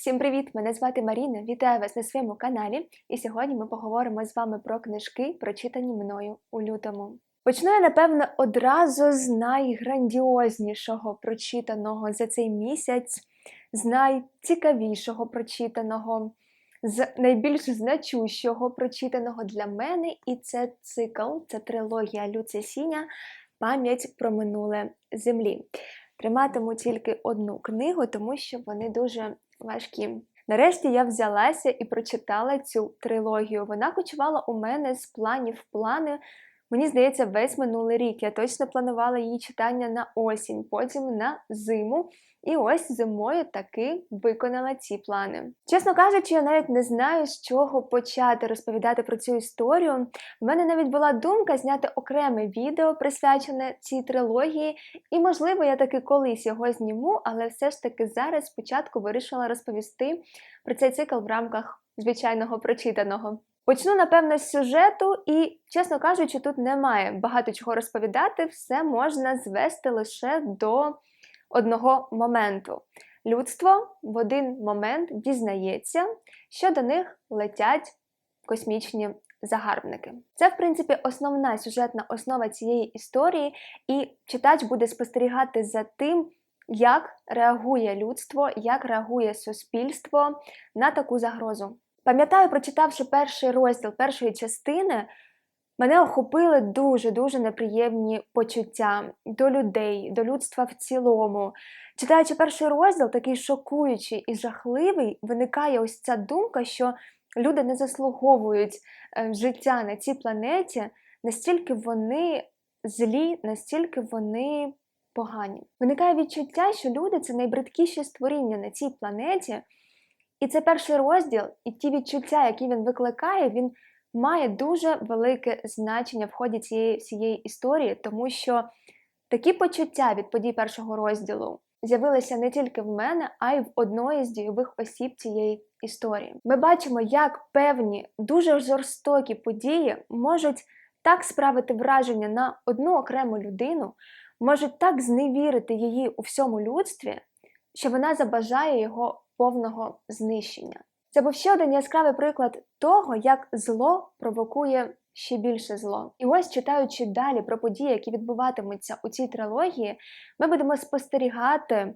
Всім привіт! Мене звати Маріна. Вітаю вас на своєму каналі. І сьогодні ми поговоримо з вами про книжки, прочитані мною у лютому. Почну я, напевно, одразу з найграндіознішого прочитаного за цей місяць, з найцікавішого прочитаного, з найбільш значущого прочитаного для мене, і це цикл, це трилогія Люци Сіня Пам'ять про минуле землі. Триматиму тільки одну книгу, тому що вони дуже важкі. Нарешті я взялася і прочитала цю трилогію. Вона кочувала у мене з планів в плани. Мені здається, весь минулий рік. Я точно планувала її читання на осінь, потім на зиму. І ось зимою таки виконала ці плани. Чесно кажучи, я навіть не знаю, з чого почати розповідати про цю історію. У мене навіть була думка зняти окреме відео, присвячене цій трилогії, і, можливо, я таки колись його зніму, але все ж таки зараз спочатку вирішила розповісти про цей цикл в рамках звичайного прочитаного. Почну, напевно, з сюжету, і, чесно кажучи, тут немає багато чого розповідати, все можна звести лише до одного моменту. Людство в один момент дізнається, що до них летять космічні загарбники. Це, в принципі, основна сюжетна основа цієї історії, і читач буде спостерігати за тим, як реагує людство, як реагує суспільство на таку загрозу. Пам'ятаю, прочитавши перший розділ першої частини, мене охопили дуже-дуже неприємні почуття до людей, до людства в цілому. Читаючи перший розділ, такий шокуючий і жахливий, виникає ось ця думка, що люди не заслуговують е, життя на цій планеті, настільки вони злі, настільки вони погані. Виникає відчуття, що люди це найбридкіші створіння на цій планеті. І це перший розділ, і ті відчуття, які він викликає, він має дуже велике значення в ході цієї всієї історії, тому що такі почуття від подій першого розділу з'явилися не тільки в мене, а й в одної з дійових осіб цієї історії. Ми бачимо, як певні дуже жорстокі події можуть так справити враження на одну окрему людину, можуть так зневірити її у всьому людстві, що вона забажає його повного знищення. Це був ще один яскравий приклад того, як зло провокує ще більше зло. І ось, читаючи далі про події, які відбуватимуться у цій трилогії, ми будемо спостерігати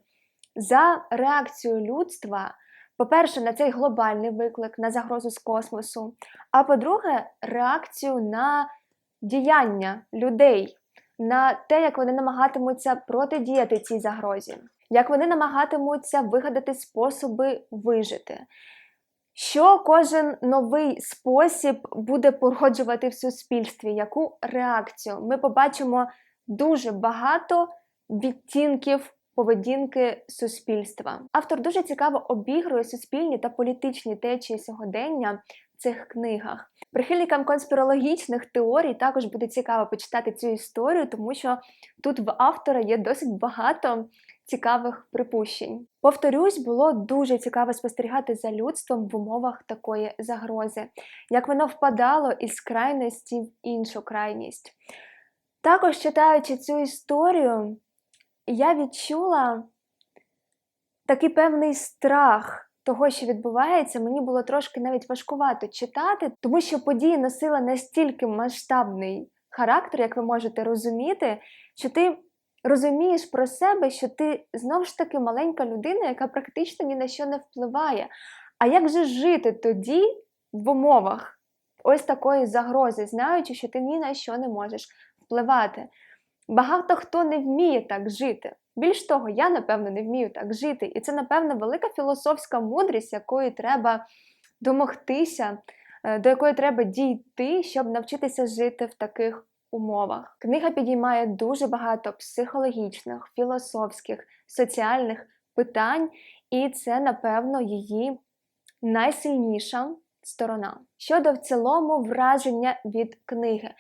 за реакцією людства. По-перше, на цей глобальний виклик, на загрозу з космосу. А по-друге, реакцію на діяння людей, на те, як вони намагатимуться протидіяти цій загрозі, як вони намагатимуться вигадати способи вижити. Що кожен новий спосіб буде породжувати в суспільстві? Яку реакцію? Ми побачимо дуже багато відтінків поведінки суспільства. Автор дуже цікаво обігрує суспільні та політичні течії сьогодення в цих книгах. Прихильникам конспірологічних теорій також буде цікаво почитати цю історію, тому що тут в автора є досить багато цікавих припущень. Повторюсь, було дуже цікаво спостерігати за людством в умовах такої загрози, як воно впадало із крайності в іншу крайність. Також читаючи цю історію, я відчула такий певний страх того, що відбувається, мені було трошки навіть важкувато читати, тому що події носила настільки масштабний характер, як ви можете розуміти, що ти розумієш про себе, що ти знову ж таки маленька людина, яка практично ні на що не впливає. А як же жити тоді в умовах ось такої загрози, знаючи, що ти ні на що не можеш впливати? Багато хто не вміє так жити. Більш того, я, напевно, не вмію так жити. І це, напевно, велика філософська мудрість, якої треба домогтися, е, до якої треба дійти, щоб навчитися жити в таких умовах. Книга підіймає дуже багато психологічних, філософських, соціальних питань, і це, напевно, її найсильніша сторона. Щодо в цілому враження від книги.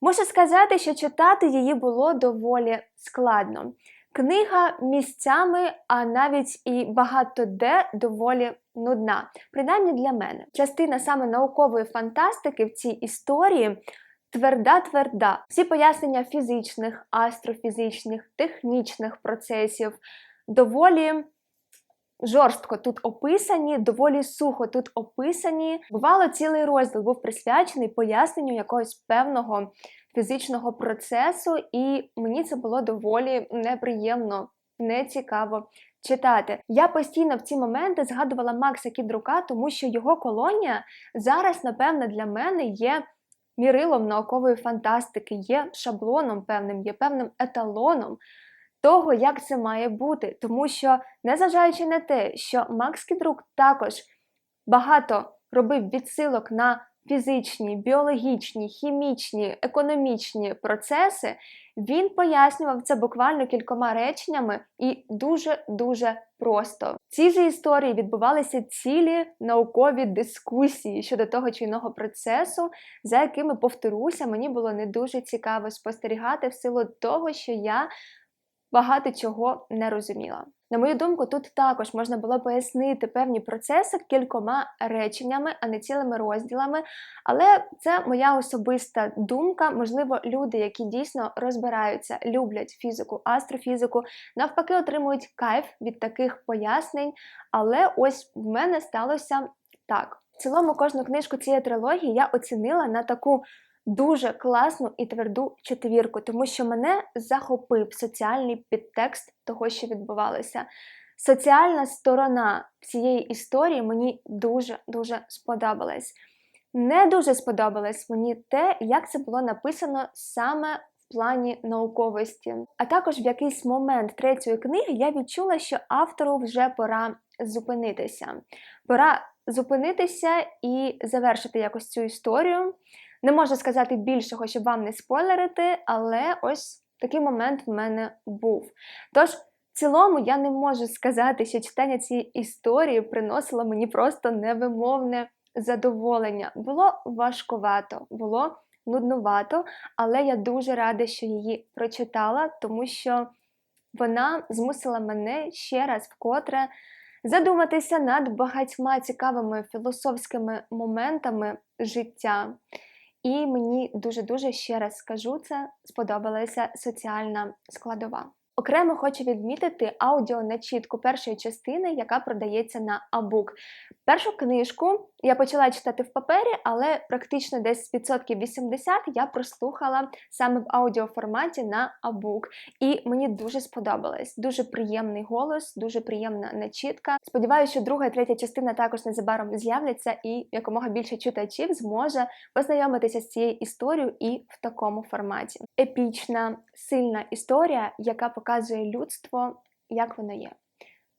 Можу сказати, що читати її було доволі складно. Книга місцями, а навіть і багато де доволі нудна, принаймні для мене. Частина саме наукової фантастики в цій історії тверда-тверда. Всі пояснення фізичних, астрофізичних, технічних процесів доволі жорстко тут описані, доволі сухо тут описані. Бувало, цілий розділ був присвячений поясненню якогось певного фізичного процесу, і мені це було доволі неприємно, нецікаво читати. Я постійно в ці моменти згадувала Макса Кідрука, тому що його колонія зараз, напевно, для мене є. Мірилом наукової фантастики, є шаблоном певним, є певним еталоном того, як це має бути. Тому що, незважаючи на те, що Макс Кідрук також багато робив відсилок на фізичні, біологічні, хімічні, економічні процеси, він пояснював це буквально кількома реченнями і дуже-дуже просто. В цій же історії відбувалися цілі наукові дискусії щодо того чи іного процесу, за якими, повторюся, мені було не дуже цікаво спостерігати в силу того, що я багато чого не розуміла. На мою думку, тут також можна було пояснити певні процеси кількома реченнями, а не цілими розділами. Але це моя особиста думка. Можливо, люди, які дійсно розбираються, люблять фізику, астрофізику, навпаки, отримують кайф від таких пояснень. Але ось в мене сталося так. В цілому, кожну книжку цієї трилогії я оцінила на таку дуже класну і тверду четвірку, тому що мене захопив соціальний підтекст того, що відбувалося. Соціальна сторона цієї історії мені дуже-дуже сподобалась. Не дуже сподобалось мені те, як це було написано саме в плані науковості. А також в якийсь момент третьої книги я відчула, що автору вже пора зупинитися. Пора зупинитися і завершити якось цю історію. Не можу сказати більшого, щоб вам не спойлерити, але ось такий момент в мене був. Тож, в цілому, я не можу сказати, що читання цієї історії приносило мені просто невимовне задоволення. Було важкувато, було нуднувато, але я дуже рада, що її прочитала, тому що вона змусила мене ще раз вкотре задуматися над багатьма цікавими філософськими моментами життя. І мені дуже-дуже ще раз скажу це, сподобалася соціальна складова. Окремо хочу відмітити аудіоначітку першої частини, яка продається на Абук. Першу книжку я почала читати в папері, але практично десь відсотків 80 я прослухала саме в аудіоформаті на Абук. І мені дуже сподобалось. Дуже приємний голос, дуже приємна начітка. Сподіваюся, що друга і третя частина також незабаром з'являться, і якомога більше читачів зможе познайомитися з цією історією і в такому форматі. Епічна, сильна історія, яка показує людство, як воно є.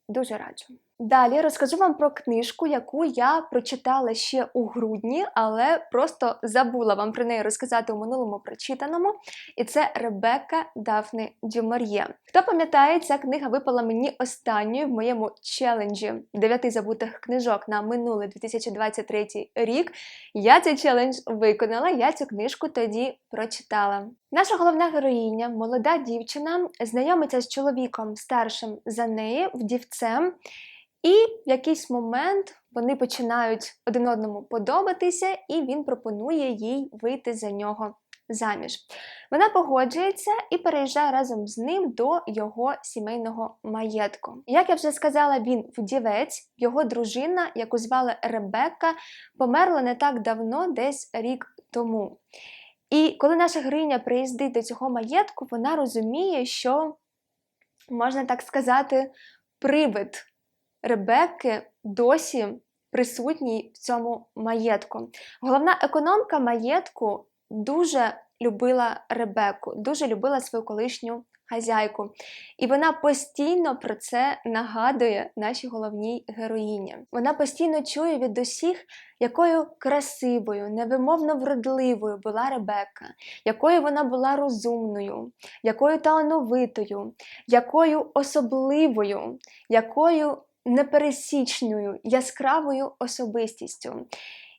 Дуже раджу. Далі розкажу вам про книжку, яку я прочитала ще у грудні, але просто забула вам про неї розказати у минулому прочитаному. І це Ребекка Дафни Дюмар'є. Хто пам'ятає, ця книга випала мені останньою в моєму челенджі дев'яти забутих книжок на минулий 2023 рік. Я цей челендж виконала, я цю книжку тоді прочитала. Наша головна героїня, молода дівчина, знайомиться з чоловіком старшим за неї, вдівцем. І в якийсь момент вони починають один одному подобатися, і він пропонує їй вийти за нього заміж. Вона погоджується і переїжджає разом з ним до його сімейного маєтку. Як я вже сказала, він вдівець, його дружина, яку звали Ребекка, померла не так давно, десь рік тому. І коли наша героїня приїздить до цього маєтку, вона розуміє, що, можна так сказати, привид. Ребекки досі присутній в цьому маєтку. Головна економка маєтку дуже любила Ребекку, дуже любила свою колишню хазяйку. І вона постійно про це нагадує нашій головній героїні. Вона постійно чує від усіх, якою красивою, невимовно вродливою була Ребекка, якою вона була розумною, якою талановитою, якою особливою, якою непересічною, яскравою особистістю.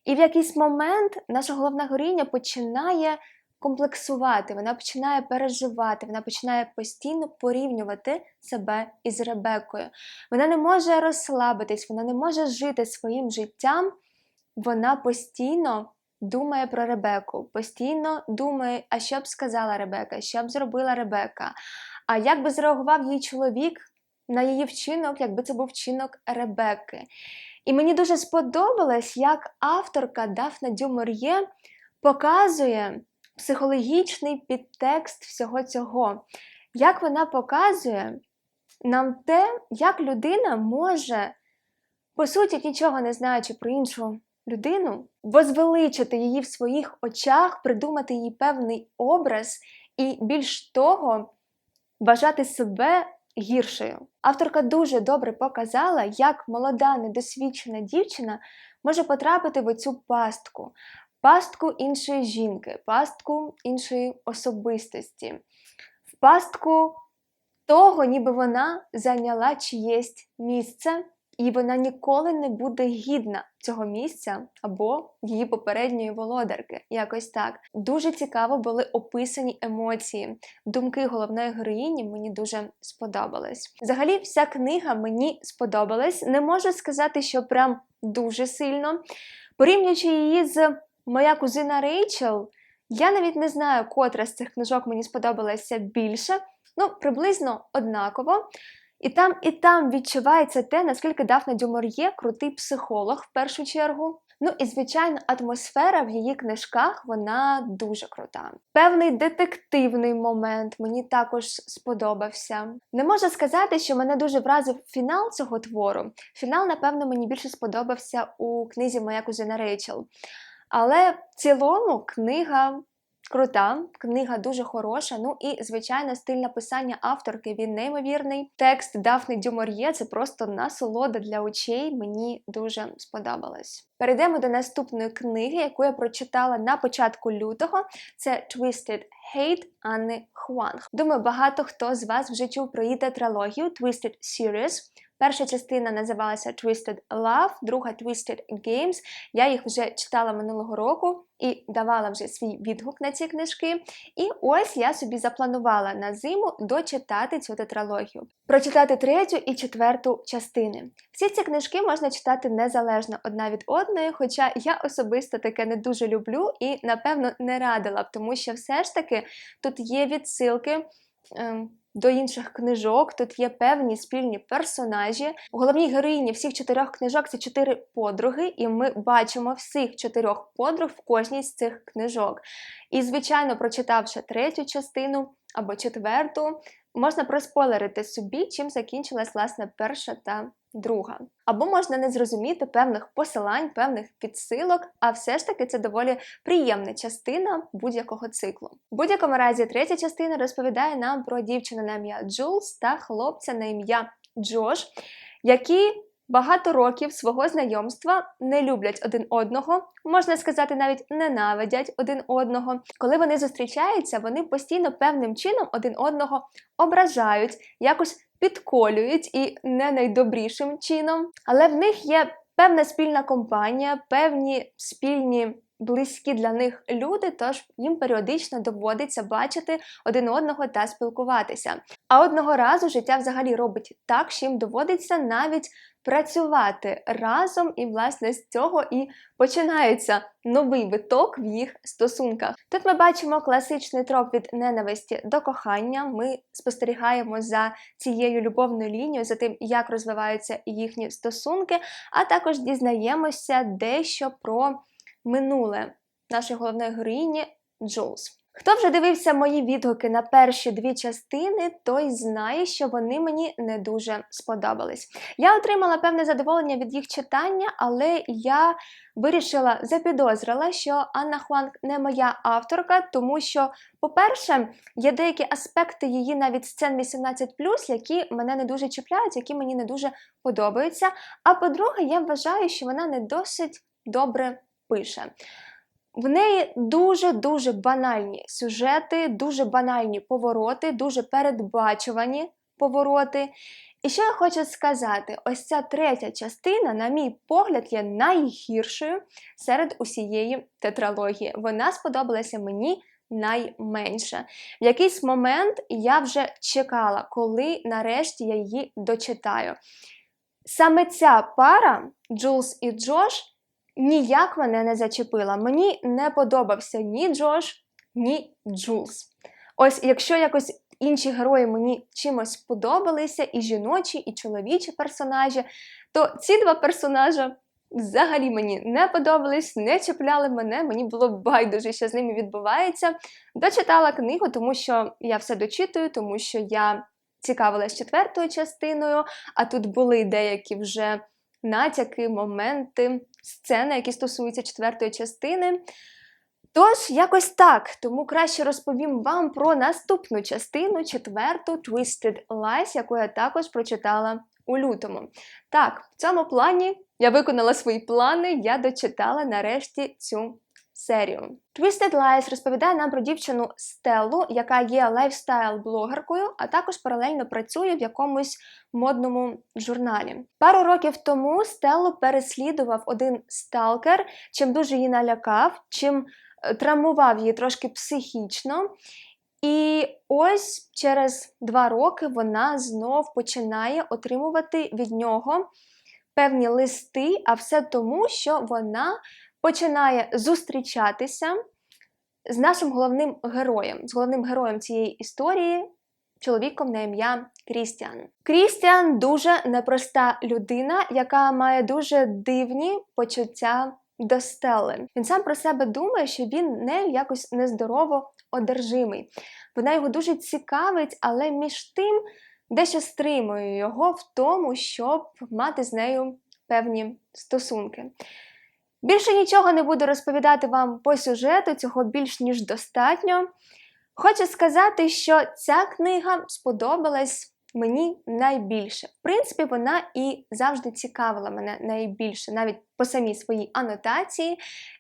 І в якийсь момент наша головна героїня починає комплексувати, вона починає переживати, вона починає постійно порівнювати себе із Ребекою. Вона не може розслабитись, вона не може жити своїм життям, вона постійно думає про Ребеку, постійно думає, а що б сказала Ребека, що б зробила Ребека, а як би зреагував її чоловік на її вчинок, якби це був вчинок Ребекки. І мені дуже сподобалось, як авторка Дафна Дюмор'є показує психологічний підтекст всього цього, як вона показує нам те, як людина може, по суті, нічого не знаючи про іншу людину, возвеличити її в своїх очах, придумати їй певний образ і більш того, вважати себе гіршою. Авторка дуже добре показала, як молода недосвідчена дівчина може потрапити в оцю пастку, пастку іншої жінки, пастку іншої особистості, в пастку того, ніби вона зайняла чиєсь місце, і вона ніколи не буде гідна цього місця або її попередньої володарки. Якось так. Дуже цікаво були описані емоції. Думки головної героїні мені дуже сподобались. Взагалі, вся книга мені сподобалась. Не можу сказати, що прям дуже сильно. Порівнюючи її з моя кузина Рейчел, я навіть не знаю, котра з цих книжок мені сподобалася більше. Ну, приблизно однаково. І там, і там відчувається те, наскільки Дафна Дюмор'є крутий психолог в першу чергу. Ну і звичайно, атмосфера в її книжках вона дуже крута. Певний детективний момент мені також сподобався. Не можу сказати, що мене дуже вразив фінал цього твору. Фінал, напевно, мені більше сподобався у книзі Моя кузина Рейчел. Але в цілому книга Крута, книга дуже хороша. Ну і звичайно, стиль написання авторки він неймовірний. Текст Дафни Дюмор'є це просто насолода для очей. Мені дуже сподобалось. Перейдемо до наступної книги, яку я прочитала на початку лютого. Це Twisted Hate Анни Хуанг. Думаю, багато хто з вас вже чув про її тетралогію Twisted Series. Перша частина називалася Twisted Love, друга Twisted Games. Я їх вже читала минулого року і давала вже свій відгук на ці книжки. І ось я собі запланувала на зиму дочитати цю тетралогію, прочитати третю і четверту частини. Всі ці книжки можна читати незалежно одна від одної, хоча я особисто таке не дуже люблю і, напевно, не радила б, тому що все ж таки тут є відсилки. Ем, до інших книжок. Тут є певні спільні персонажі. Головні героїні всіх чотирьох книжок це чотири подруги, і ми бачимо всіх чотирьох подруг в кожній з цих книжок. І, звичайно, прочитавши третю частину або четверту, можна проспойлерити собі, чим закінчилась власне перша та друга. Або можна не зрозуміти певних посилань, певних підсилок, а все ж таки це доволі приємна частина будь-якого циклу. В будь-якому разі, третя частина розповідає нам про дівчину на ім'я Джулс та хлопця на ім'я Джош, які багато років свого знайомства не люблять один одного, можна сказати, навіть ненавидять один одного. Коли вони зустрічаються, вони постійно певним чином один одного ображають, якось підколюють і не найдобрішим чином. Але в них є певна спільна компанія, певні спільні. Близькі для них люди, тож їм періодично доводиться бачити один одного та спілкуватися. А одного разу життя взагалі робить так, що їм доводиться навіть працювати разом, і, власне, з цього і починається новий виток в їх стосунках. Тут ми бачимо класичний троп від ненависті до кохання. Ми спостерігаємо за цією любовною лінією, за тим, як розвиваються їхні стосунки, а також дізнаємося дещо про минуле нашої головної героїні Джоус. Хто вже дивився мої відгуки на перші дві частини, той знає, що вони мені не дуже сподобались. Я отримала певне задоволення від їх читання, але я вирішила запідозрила, що Анна Хуанг не моя авторка, тому що, по-перше, є деякі аспекти її навіть сцен 18, які мене не дуже чіпляють, які мені не дуже подобаються. А по-друге, я вважаю, що вона не досить добре пише. В неї дуже-дуже банальні сюжети, дуже банальні повороти, дуже передбачувані повороти. І що я хочу сказати, ось ця третя частина, на мій погляд, є найгіршою серед усієї тетралогії. Вона сподобалася мені найменше. В якийсь момент я вже чекала, коли нарешті я її дочитаю. Саме ця пара, Джулс і Джош ніяк мене не зачепила. Мені не подобався ні Джош, ні Джулс. Ось, якщо якось інші герої мені чимось подобалися, і жіночі, і чоловічі персонажі, то ці два персонажі взагалі мені не подобались, не чіпляли мене, мені було байдуже, що з ними відбувається. Дочитала книгу, тому що я все дочитую, тому що я цікавилась четвертою частиною, а тут були деякі вже натяки, моменти, сцени, які стосуються четвертої частини. Тож, якось так. Тому краще розповім вам про наступну частину, четверту Twisted Lies, яку я також прочитала у лютому. Так, в цьому плані я виконала свої плани, я дочитала нарешті цю серію. Twisted Lies розповідає нам про дівчину Стеллу, яка є лайфстайл-блогеркою, а також паралельно працює в якомусь модному журналі. Пару років тому Стеллу переслідував один сталкер, чим дуже її налякав, чим е, травмував її трошки психічно. І ось через два роки вона знов починає отримувати від нього певні листи, а все тому, що вона починає зустрічатися з нашим головним героєм, з головним героєм цієї історії, чоловіком на ім'я Крістіан. Крістіан дуже непроста людина, яка має дуже дивні почуття до Стелли. Він сам про себе думає, що він нею якось нездорово одержимий. Вона його дуже цікавить, але між тим дещо стримує його в тому, щоб мати з нею певні стосунки. Більше нічого не буду розповідати вам по сюжету, цього більш ніж достатньо. Хочу сказати, що ця книга сподобалась мені найбільше. В принципі, вона і завжди цікавила мене найбільше, навіть по самій своїй анотації.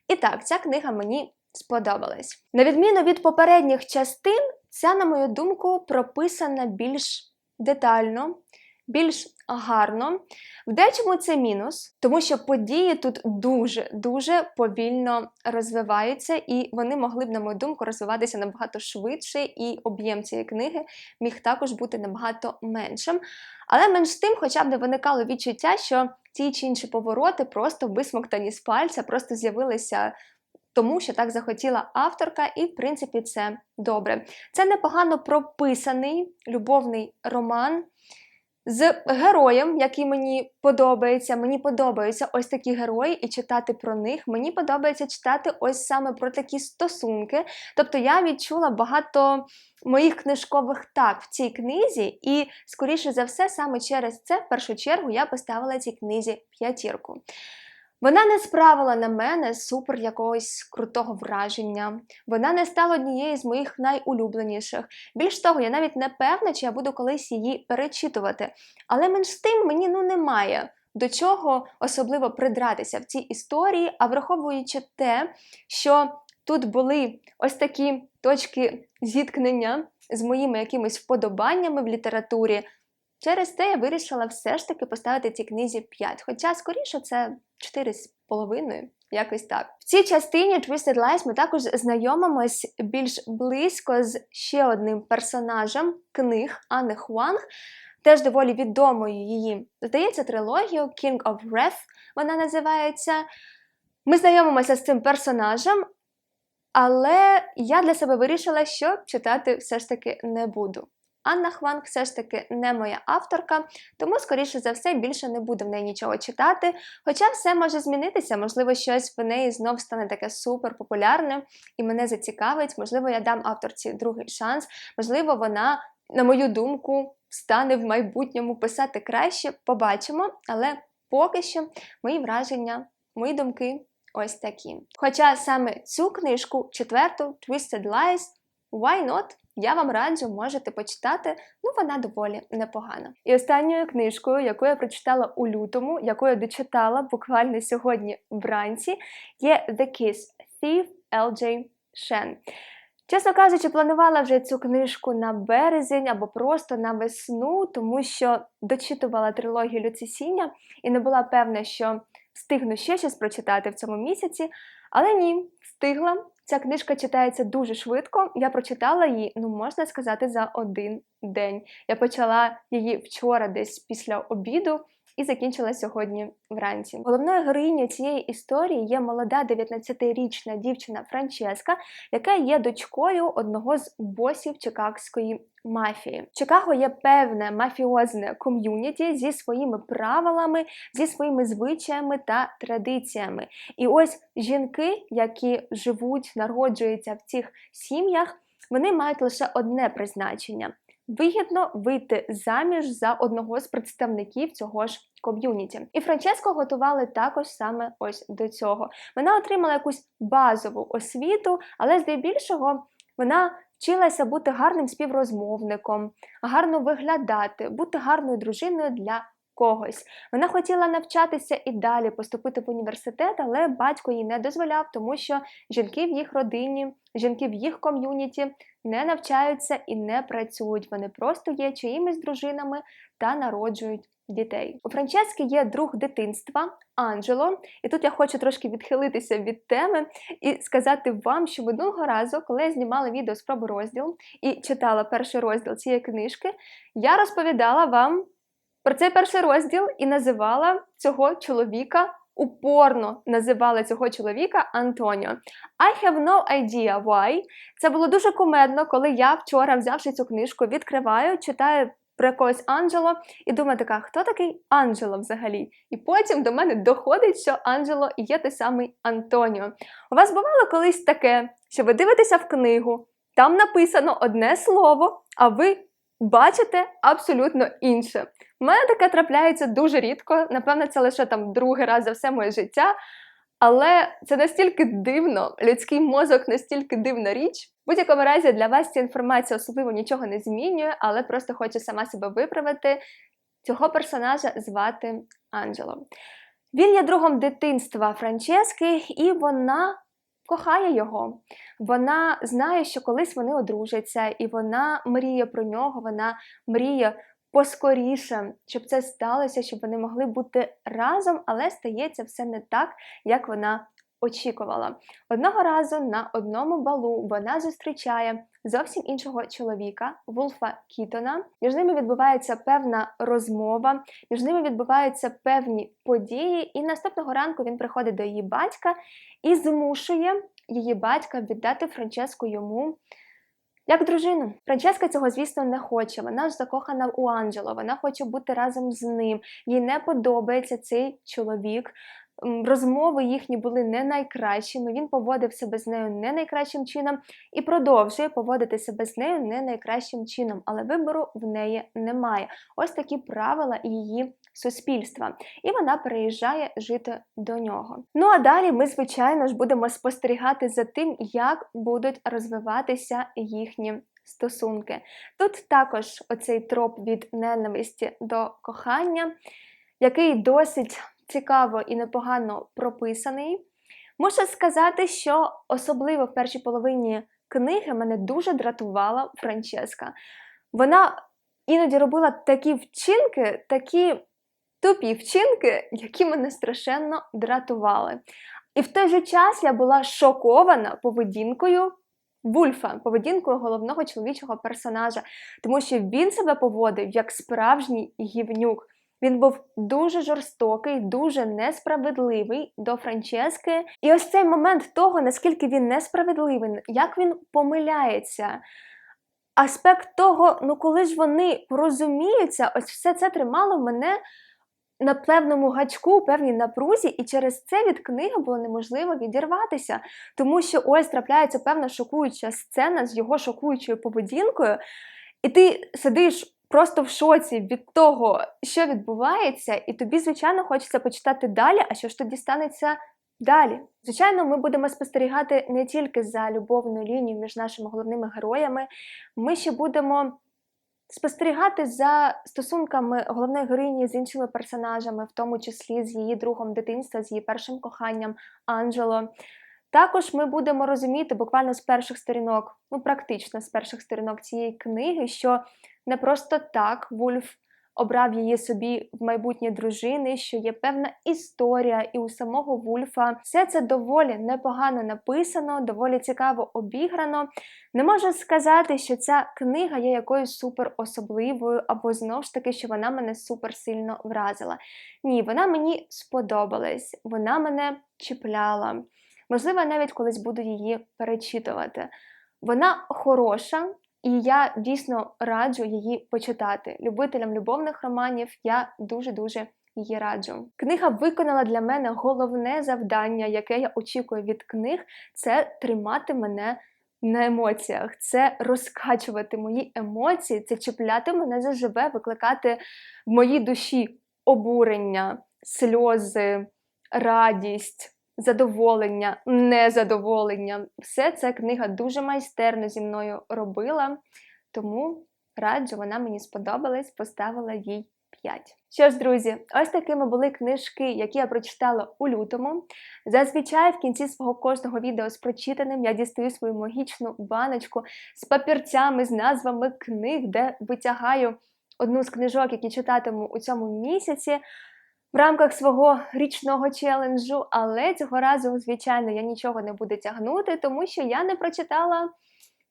І так, ця книга мені сподобалась. На відміну від попередніх частин, ця, на мою думку, прописана більш детально, більш гарно. В дечому це мінус, тому що події тут дуже-дуже повільно розвиваються, і вони могли б, на мою думку, розвиватися набагато швидше, і об'єм цієї книги міг також бути набагато меншим. Але менш тим, хоча б не виникало відчуття, що ті чи інші повороти просто висмоктані з пальця, просто з'явилися. Тому що так захотіла авторка, і, в принципі, це добре. Це непогано прописаний любовний роман з героєм, який мені подобається. Мені подобаються ось такі герої і читати про них. Мені подобається читати ось саме про такі стосунки. Тобто я відчула багато моїх книжкових так в цій книзі, і, скоріше за все, саме через це, в першу чергу, я поставила цій книзі п'ятірку. Вона не справила на мене супер якогось крутого враження. Вона не стала однією з моїх найулюбленіших. Більш того, я навіть не певна, чи я буду колись її перечитувати. Але менш тим мені ну немає до чого особливо придратися в цій історії, а враховуючи те, що тут були ось такі точки зіткнення з моїми якимись вподобаннями в літературі. Через те я вирішила все ж таки поставити цій книзі 5. Хоча, скоріше, це 4,5, якось так. В цій частині Twisted Lies ми також знайомимось більш близько з ще одним персонажем книг Анни Хуанг, теж доволі відомою її, здається, трилогію King of Wrath вона називається. Ми знайомимося з цим персонажем, але я для себе вирішила, що читати все ж таки не буду. Анна Хванг все ж таки не моя авторка, тому, скоріше за все, більше не буду в неї нічого читати. Хоча все може змінитися, можливо, щось в неї знов стане таке супер популярне і мене зацікавить. Можливо, я дам авторці другий шанс, можливо, вона, на мою думку, стане в майбутньому писати краще. Побачимо, але поки що мої враження, мої думки ось такі. Хоча саме цю книжку, четверту Twisted Lies, Why Not? Я вам раджу, можете почитати, ну вона доволі непогана. І останньою книжкою, яку я прочитала у лютому, яку я дочитала буквально сьогодні вранці, є The Kiss Thief L.J. Shen. Чесно кажучи, планувала вже цю книжку на березень або просто на весну, тому що дочитувала трилогію Люцисіння і не була певна, що встигну ще щось прочитати в цьому місяці, але ні, встигла. Ця книжка читається дуже швидко. Я прочитала її, ну можна сказати, за один день. Я почала її вчора, десь після обіду, і закінчила сьогодні вранці. Головною героїнею цієї історії є молода 19-річна дівчина Франческа, яка є дочкою одного з босів Чикагської мафії. Чикаго є певне мафіозне ком'юніті зі своїми правилами, зі своїми звичаями та традиціями. І ось жінки, які живуть, народжуються в цих сім'ях, вони мають лише одне призначення. Вигідно вийти заміж за одного з представників цього ж ком'юніті. І Франческо готували також саме ось до цього. Вона отримала якусь базову освіту, але здебільшого вона вчилася бути гарним співрозмовником, гарно виглядати, бути гарною дружиною для когось. Вона хотіла навчатися і далі поступити в університет, але батько їй не дозволяв, тому що жінки в їх родині, жінки в їх ком'юніті не навчаються і не працюють. Вони просто є чиїмись дружинами та народжують дітей. У Франчески є друг дитинства Анджело, і тут я хочу трошки відхилитися від теми і сказати вам, що минулого разу, коли я знімала відео спробу розділ і читала перший розділ цієї книжки, я розповідала вам про цей перший розділ і називала цього чоловіка. Упорно називала цього чоловіка Антоніо. I have no idea why. Це було дуже кумедно, коли я вчора, взявши цю книжку, відкриваю, читаю про якогось Анджело і думаю, така, хто такий Анджело взагалі? І потім до мене доходить, що Анджело є той самий Антоніо. У вас бувало колись таке, що ви дивитеся в книгу, там написано одне слово, а ви бачите абсолютно інше. У мене таке трапляється дуже рідко, напевно, це лише там другий раз за все моє життя. Але це настільки дивно, людський мозок настільки дивна річ. В будь-якому разі для вас ця інформація особливо нічого не змінює, але просто хочу сама себе виправити. Цього персонажа звати Анджело. Він є другом дитинства Франчески, і вона кохає його. Вона знає, що колись вони одружаться, і вона мріє про нього, вона мріє поскоріше, щоб це сталося, щоб вони могли бути разом, але стається все не так, як вона очікувала. Одного разу на одному балу вона зустрічає зовсім іншого чоловіка, Вулфа Кітона. Між ними відбувається певна розмова, між ними відбуваються певні події, і наступного ранку він приходить до її батька і змушує її батька віддати Франческу йому. Як дружину. Франческа цього, звісно, не хоче. Вона ж закохана у Анджело, вона хоче бути разом з ним. Їй не подобається цей чоловік. Розмови їхні були не найкращими. Він поводив себе з нею не найкращим чином і продовжує поводити себе з нею не найкращим чином, але вибору в неї немає. Ось такі правила її суспільства. І вона переїжджає жити до нього. Ну а далі ми, звичайно ж, будемо спостерігати за тим, як будуть розвиватися їхні. Стосунки. Тут також оцей троп від ненависті до кохання, який досить цікаво і непогано прописаний. Мушу сказати, що особливо в першій половині книги мене дуже дратувала Франческа. Вона іноді робила такі вчинки, такі тупі вчинки, які мене страшенно дратували. І в той же час я була шокована поведінкою Вульфа, поведінкою головного чоловічого персонажа, тому що він себе поводив як справжній гівнюк. Він був дуже жорстокий, дуже несправедливий до Франчески. І ось цей момент того, наскільки він несправедливий, як він помиляється. Аспект того, ну коли ж вони порозуміються, ось все це тримало мене на певному гачку, певній напрузі, і через це від книги було неможливо відірватися, тому що ось трапляється певна шокуюча сцена з його шокуючою поведінкою, і ти сидиш просто в шоці від того, що відбувається, і тобі, звичайно, хочеться почитати далі, а що ж тоді станеться далі. Звичайно, ми будемо спостерігати не тільки за любовною лінією між нашими головними героями, ми ще будемо. Спостерігати за стосунками головної героїні з іншими персонажами, в тому числі з її другом дитинства, з її першим коханням Анджело. Також ми будемо розуміти буквально з перших сторінок, ну практично з перших сторінок цієї книги, що не просто так Вульф обрав її собі в майбутнє дружини, що є певна історія, і у самого Вульфа все це доволі непогано написано, доволі цікаво обіграно. Не можу сказати, що ця книга є якоюсь супер особливою, або знову ж таки, що вона мене супер сильно вразила. Ні, вона мені сподобалась, вона мене чіпляла. Можливо, навіть колись буду її перечитувати. Вона хороша, і я дійсно раджу її почитати. Любителям любовних романів я дуже-дуже її раджу. Книга виконала для мене головне завдання, яке я очікую від книг, це тримати мене на емоціях, це розкачувати мої емоції, це чіпляти мене за живе, викликати в моїй душі обурення, сльози, радість. Задоволення, незадоволення. Все це книга дуже майстерно зі мною робила, тому раджу, вона мені сподобалась, поставила їй 5. Що ж, друзі, ось такими були книжки, які я прочитала у лютому. Зазвичай в кінці свого кожного відео з прочитаним я дістаю свою магічну баночку з папірцями, з назвами книг, де витягаю одну з книжок, які читатиму у цьому місяці. В рамках свого річного челенджу, але цього разу, звичайно, я нічого не буду тягнути, тому що я не прочитала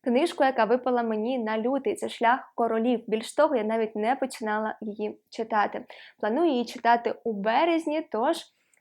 книжку, яка випала мені на лютий. Це шлях королів. Більш того, я навіть не починала її читати. Планую її читати у березні, тож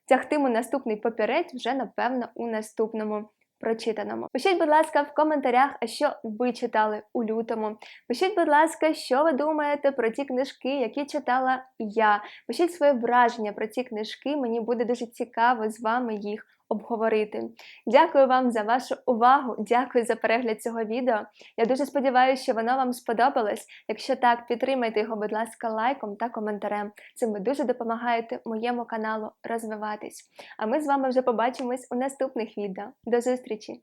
тягтиму наступний папірець вже, напевно, у наступному. Прочитаному. Пишіть, будь ласка, в коментарях, що ви читали у лютому. Пишіть, будь ласка, що ви думаєте про ті книжки, які читала я. Пишіть своє враження про ці книжки, мені буде дуже цікаво з вами їх обговорити. Дякую вам за вашу увагу, дякую за перегляд цього відео. Я дуже сподіваюся, що воно вам сподобалось. Якщо так, підтримайте його, будь ласка, лайком та коментарем. Цим ви дуже допомагаєте моєму каналу розвиватись. А ми з вами вже побачимось у наступних відео. До зустрічі!